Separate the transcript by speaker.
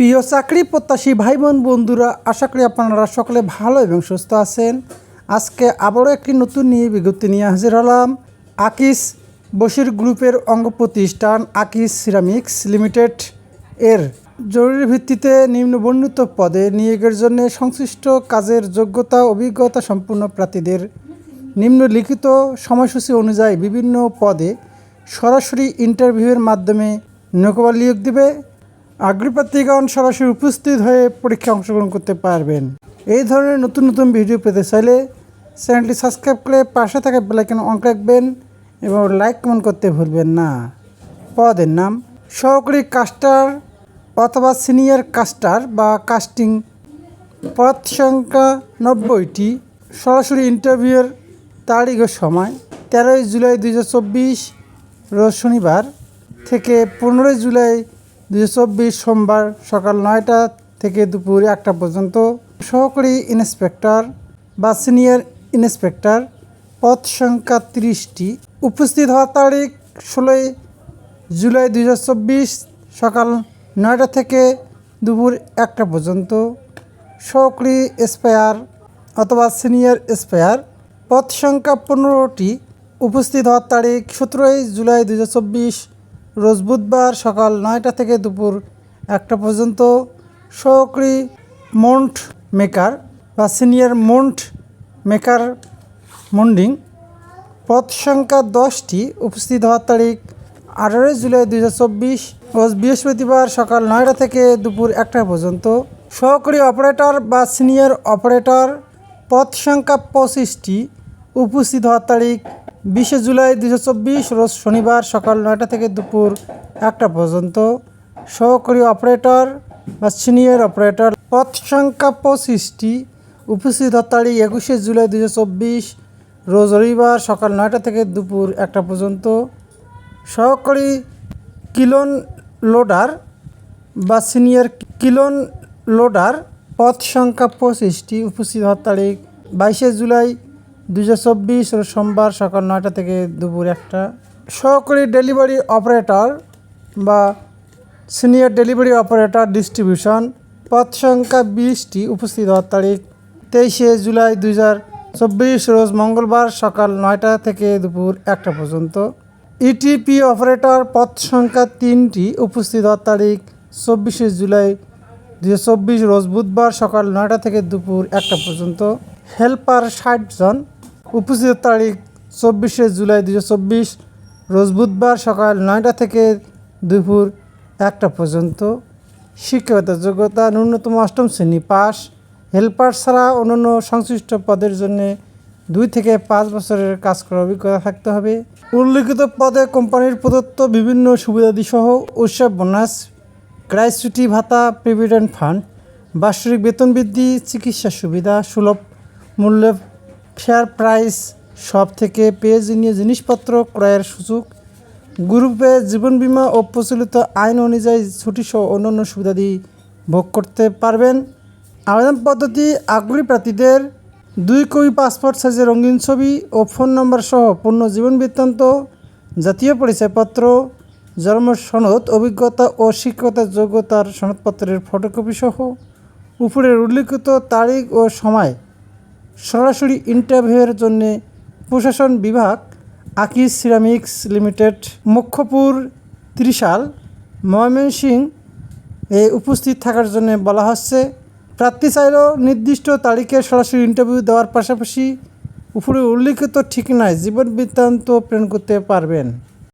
Speaker 1: প্রিয় চাকরি প্রত্যাশী ভাই বোন বন্ধুরা, আশা করি আপনারা সকলে ভালো এবং সুস্থ আছেন। আজকে আবারও একটি নতুন নিয়ে বিজ্ঞপ্তি নিয়ে হাজির হলাম। আকিস বশির গ্রুপের অঙ্গ প্রতিষ্ঠান আকিস সিরামিক্স লিমিটেড এর। জরুরি ভিত্তিতে নিম্নবর্ণিত পদে নিয়োগের জন্য সংশ্লিষ্ট কাজের যোগ্যতা, অভিজ্ঞতা সম্পূর্ণ প্রার্থীদের নিম্নলিখিত সময়সূচি অনুযায়ী বিভিন্ন পদে সরাসরি ইন্টারভিউয়ের মাধ্যমে নৌকবার নিয়োগ দেবে। আগ্রপ্রার্থীগণ সরাসরি উপস্থিত হয়ে পরীক্ষায় অংশগ্রহণ করতে পারবেন। এই ধরনের নতুন নতুন ভিডিও পেতে চাইলে চ্যানেলটি সাবস্ক্রাইব করে পাশে থাকা বেলাইকন অন রাখবেন এবং লাইক কমেন্ট করতে ভুলবেন না। পদের নাম, সহকারী কাস্টার অথবা সিনিয়র কাস্টার বা কাস্টিং পদ সংখ্যা নব্বইটি, সরাসরি ইন্টারভিউয়ের তারিখ ও সময় তেরোই জুলাই দুই রোজ শনিবার থেকে পনেরোই জুলাই দু হাজার চব্বিশ সোমবার সকাল নয়টা থেকে দুপুর একটা পর্যন্ত সহকারী ইন্সপেক্টর বা সিনিয়র ইন্সপেক্টর পদ সংখ্যা তিরিশটি। উপস্থিত হওয়ার তারিখ ষোলোই জুলাই দু হাজার চব্বিশ সকাল নয়টা থেকে দুপুর একটা পর্যন্ত। সহকারী স্পেয়ার অথবা সিনিয়র স্পেয়ার পদ সংখ্যা পনেরোটি। উপস্থিত হওয়ার তারিখ সতেরোই জুলাই দু হাজার চব্বিশ রোজ বুধবার সকাল নয়টা থেকে দুপুর একটা পর্যন্ত সহকারী মন্ট মেকার বা সিনিয়র মন্ট মেকার মন্ডিং। পদ সংখ্যা দশটি। উপস্থিত হওয়ার তারিখ আঠারোই জুলাই দুই রোজ বৃহস্পতিবার সকাল নয়টা থেকে দুপুর একটা পর্যন্ত সহকারী অপারেটর বা সিনিয়র অপারেটর। পদ সংখ্যা পঁচিশটি। উপস্থিত হওয়ার তারিখ বিশে জুলাই দু হাজার চব্বিশ রোজ শনিবার সকাল নয়টা থেকে দুপুর একটা পর্যন্ত সহকারী অপারেটর বা সিনিয়র অপারেটর পথ সংখ্যা পঁচিশটি উপস্থিত তারিখ একুশে জুলাই দুশো চব্বিশ রোজ রবিবার সকাল নয়টা থেকে দুপুর একটা পর্যন্ত সহকারী কিলন লোডার বা সিনিয়র কিলন লোডার পথ সংখ্যা পঁচিশটি উপস্থিত তারিখ বাইশে জুলাই চব্বিশ সোমবার সকাল নয়টা থেকে দুপুর একটা। সহকারী ডেলিভারি অপারেটর বা সিনিয়র ডেলিভারি অপারেটর ডিস্ট্রিবিউশন, পদ সংখ্যা বিশটি উপস্থিত হওয়ার তারিখ তেইশে জুলাই দুই চব্বিশ রোজ মঙ্গলবার সকাল নয়টা থেকে দুপুর একটা পর্যন্ত। ইটিপি অপারেটর পদ সংখ্যা তিনটি উপস্থিত হওয়ার তারিখ চব্বিশে জুলাই দুই চব্বিশ রোজ বুধবার সকাল নয়টা থেকে দুপুর একটা পর্যন্ত। হেল্পার ষাট জন উপস্থিত তারিখ চব্বিশে জুলাই দুই চব্বিশ, রোজ বুধবার সকাল নয়টা থেকে দুপুর একটা পর্যন্ত। শিক্ষাগত যোগ্যতা, ন্যূনতম অষ্টম শ্রেণি পাস হেল্পার ছাড়া অন্যান্য সংশ্লিষ্ট পদের জন্য দুই থেকে পাঁচ বছরের কাজ করার অভিজ্ঞতা থাকতে হবে। উল্লিখিত পদে কোম্পানির প্রদত্ত বিভিন্ন সুবিধাদি সহ উৎসব, বোনাস গ্রাইচুটি ভাতা, প্রভিডেন্ট ফান্ড বাৎসরিক বেতন বৃদ্ধি, চিকিৎসা সুবিধা, সুলভ মূল্যে ফেয়ার প্রাইস সব থেকে প্রয়োজনীয় জিনিসপত্র ক্রয়ের সুযোগ। গ্রুপে জীবন বীমা ও প্রচলিত আইন অনুযায়ী ছুটি সহ অন্যান্য সুবিধাদি ভোগ করতে পারবেন। আবেদন পদ্ধতি আগ্রহী প্রার্থীদের দুই কপি পাসপোর্ট সাইজের রঙিন ছবি ও ফোন নম্বর সহ পূর্ণ জীবন বৃত্তান্ত, জাতীয় পরিচয়পত্র, জন্ম সনদ, অভিজ্ঞতা ও শিক্ষকতার যোগ্যতার সনদপত্রের ফটোকপি সহ উপরের উল্লিখিত তারিখ ও সময় সরাসরি ইন্টারভিউয়ের জন্য প্রশাসন বিভাগ, আকিস সিরামিক্স লিমিটেড, মুখ্যপুর, ত্রিশাল, ময়মনসিংহ এ উপস্থিত থাকার জন্য বলা হচ্ছে, প্রার্থী চাইলেও নির্দিষ্ট তারিখে সরাসরি ইন্টারভিউ দেওয়ার পাশাপাশি উপরে উল্লিখিত ঠিকানায় জীবন বৃত্তান্ত প্রেরণ করতে পারবেন।